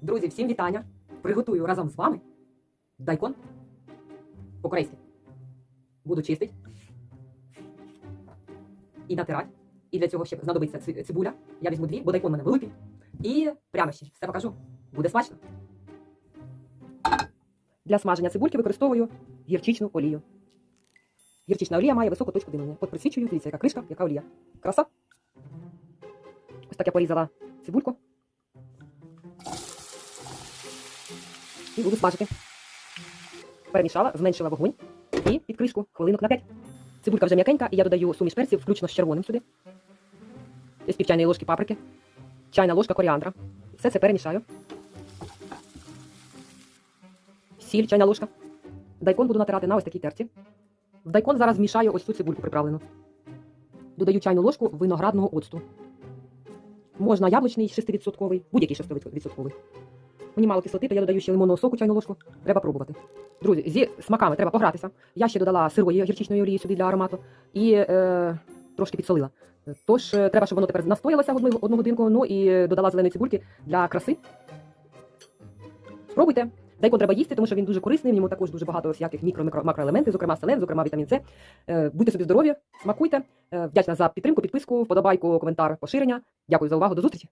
Друзі, всім вітання! Приготую разом з вами дайкон по-корейськи. Буду чистити і натирати. І для цього ще знадобиться цибуля. Я візьму дві, бо дайкон у мене великий. І прянощі. Все покажу. Буде смачно. Для смаження цибульки використовую гірчичну олію. Гірчична олія має високу точку димлення. От присвічую, дивіться, яка кришка, яка олія. Краса. Ось так я порізала цибульку. І буду смажити. Перемішала, зменшила вогонь і під кришку хвилинок на 5. Цибулька вже м'якенька, і я додаю суміш перців, включно з червоним сюди. Десь пів чайної ложки паприки, чайна ложка коріандра. Все це перемішаю. Сіль, чайна ложка. Дайкон буду натирати на ось такій терці. В дайкон зараз змішаю ось цю цибульку приправлену. Додаю чайну ложку виноградного оцту. Можна яблучний 6%, будь-який 6%. Мені мало кислоти, то я додаю ще лимонного соку чайну ложку. Треба пробувати. Друзі, зі смаками треба погратися. Я ще додала сирої гірчичної олії сюди для аромату і е, трошки підсолила. Тож е, треба, щоб воно тепер настоялося одну, одну годинку, ну і додала зеленої цибульки для краси. Спробуйте. Дайкон треба їсти, тому що він дуже корисний, в ньому також дуже багато всяких мікро макроелементів, зокрема селен, зокрема вітамін С. Е, Будьте собі здорові, смакуйте. Е, Вдячна за підтримку, підписку, вподобайку, коментар, поширення. Дякую за увагу. До зустрічі!